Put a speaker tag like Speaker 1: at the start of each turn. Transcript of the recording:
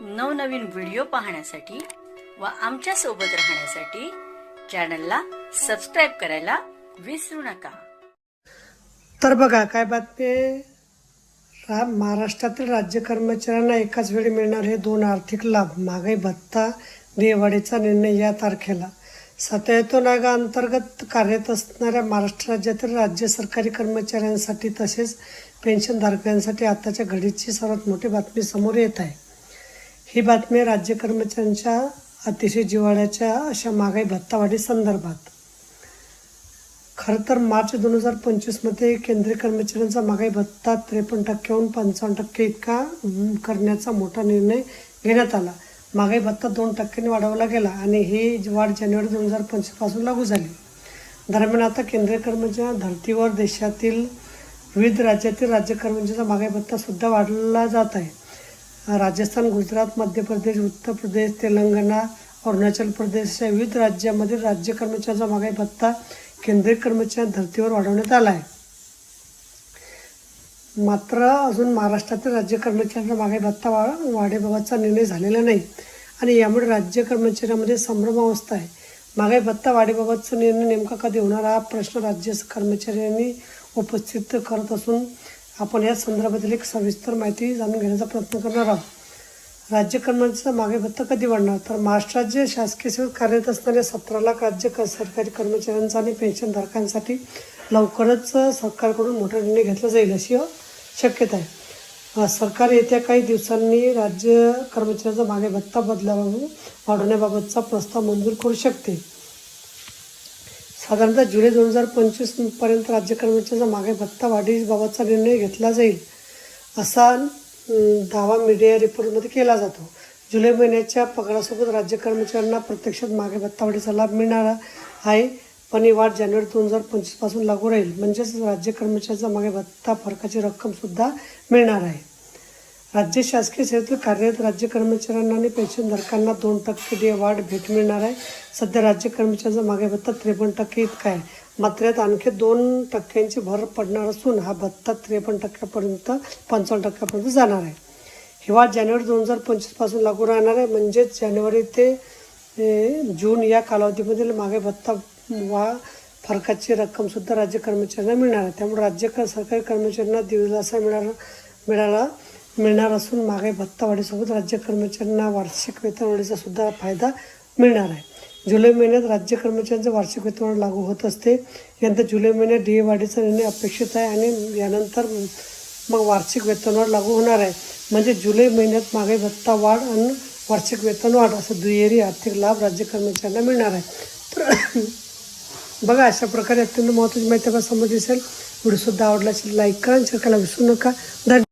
Speaker 1: नवनवीन व्हिडिओ पाहण्यासाठी व आमच्यासोबत राहण्यासाठी चॅनलला सबस्क्राईब करायला विसरू नका.
Speaker 2: तर बघा काय बातमी महाराष्ट्रातील राज्य कर्मचाऱ्यांना एकाच वेळी मिळणार हे दोन आर्थिक लाभ. महागाई भत्ता दिवाळीचा निर्णय या तारखेला. सत्यायतो नागा अंतर्गत कार्यरत असणाऱ्या महाराष्ट्र राज्यातील राज्य सरकारी कर्मचाऱ्यांसाठी तसेच पेन्शनधारकांसाठी आताच्या घडीची सर्वात मोठी बातमी समोर येत आहे. ही बातमी राज्य कर्मचाऱ्यांच्या अतिशय जिव्हाळ्याच्या अशा महागाई भत्तावाढी संदर्भात. खरं तर मार्च दोन हजार पंचवीसमध्ये केंद्रीय कर्मचाऱ्यांचा महागाई भत्ता त्रेपन्न टक्क्याहून पंचावन्न टक्के इतका करण्याचा मोठा निर्णय घेण्यात आला. महागाई भत्ता दोन टक्क्यांनी वाढवला गेला आणि ही वाढ जानेवारी दोन हजार पंचवीसपासून लागू झाली. दरम्यान आता केंद्रीय कर्मचाऱ्या धर्तीवर देशातील विविध राज्यातील राज्य कर्मचाऱ्यांचा महागाई भत्तासुद्धा वाढवला जात आहे. राजस्थान गुजरात मध्य प्रदेश उत्तर प्रदेश तेलंगणा अरुणाचल प्रदेश या विविध राज्यांमधील राज्य कर्मचाऱ्यांचा महागाई भत्ता केंद्रीय कर्मचारी धर्तीवर वाढवण्यात आला आहे. मात्र अजून महाराष्ट्रातील राज्य कर्मचाऱ्यांचा महागाई भत्ता वा वाढेबाबतचा निर्णय झालेला नाही आणि यामुळे राज्य कर्मचाऱ्यांमध्ये संभ्रम अवस्था आहे. महागाई भत्ता वाढीबाबतचा निर्णय नेमका कधी होणार हा प्रश्न राज्य कर्मचाऱ्यांनी उपस्थित करत असून आपण या संदर्भातील एक सविस्तर माहिती जाणून घेण्याचा प्रयत्न करणार आहोत. राज्य कर्मचाऱ्यांचा मागे भत्ता कधी वाढणार? तर महाराष्ट्र राज्य शासकीय सेवेत कार्यरत असणाऱ्या सतरा लाख राज्य क- सरकारी कर्मचाऱ्यांचा आणि पेन्शनधारकांसाठी लवकरच सरकारकडून मोठा निर्णय घेतला जाईल अशी शक्यता आहे. सरकार येत्या काही दिवसांनी राज्य कर्मचाऱ्यांचा मागे भत्ता बदलावा वाढवण्याबाबतचा प्रस्ताव मंजूर करू शकते. साधारणतः जुलै दोन हजार पंचवीसपर्यंत राज्य कर्मचाऱ्यांचा मागे भत्ता वाढीबाबतचा निर्णय घेतला जाईल असा दावा मीडिया रिपोर्टमध्ये केला जातो. जुलै महिन्याच्या पगारासोबत राज्य कर्मचाऱ्यांना प्रत्यक्षात मागे भत्ता वाढीचा लाभ मिळणार आहे पण ही वाढ जानेवारी दोन हजार पंचवीसपासून लागू राहील. म्हणजेच राज्य कर्मचाऱ्यांचा मागे भत्ता फरकाची रक्कमसुद्धा मिळणार आहे. राज्य शासकीय सेवेतील कार्यरत राज्य कर्मचाऱ्यांना आणि पेन्शनधारकांना दोन टक्के दे वाढ भेट मिळणार आहे. सध्या राज्य कर्मचाऱ्यांचा मागे भत्ता त्रेपन्न टक्के इतका आहे. मात्र यात आणखी दोन टक्क्यांची भर पडणार असून हा भत्ता त्रेपन्न टक्क्यापर्यंत पंचावन्न टक्क्यापर्यंत जाणार आहे. हिवाळा जानेवारी दोन हजार पंचवीसपासून लागू राहणार आहे. म्हणजेच जानेवारी ते जून या कालावधीमधील मागे भत्ता वा फरकाची रक्कमसुद्धा राज्य कर्मचाऱ्यांना मिळणार आहे. त्यामुळे राज्य सरकारी कर्मचाऱ्यांना दिलासा मिळाला मिळाला मिळणार असून मागे भत्तावाढीसोबत राज्य कर्मचाऱ्यांना वार्षिक वेतनवाढीचा सुद्धा फायदा मिळणार आहे. जुलै महिन्यात राज्य कर्मचाऱ्यांचे वार्षिक वेतनवाढ लागू होत असते. यानंतर जुलै महिन्यात डी ए वाढीचा निर्णय अपेक्षित आहे आणि यानंतर मग वार्षिक वेतनवाढ लागू होणार आहे. म्हणजे जुलै महिन्यात मागे भत्ता वाढ आणि वार्षिक वेतनवाढ असं दुहेरी आर्थिक लाभ राज्य कर्मचाऱ्यांना मिळणार आहे. तर बघा अशा प्रकारे अत्यंत महत्त्वाची माहिती आपल्याला समज असेल व्हिडिओसुद्धा आवडला असेल लाईक करा शेअर करायला विसरू नका. धन्यवाद.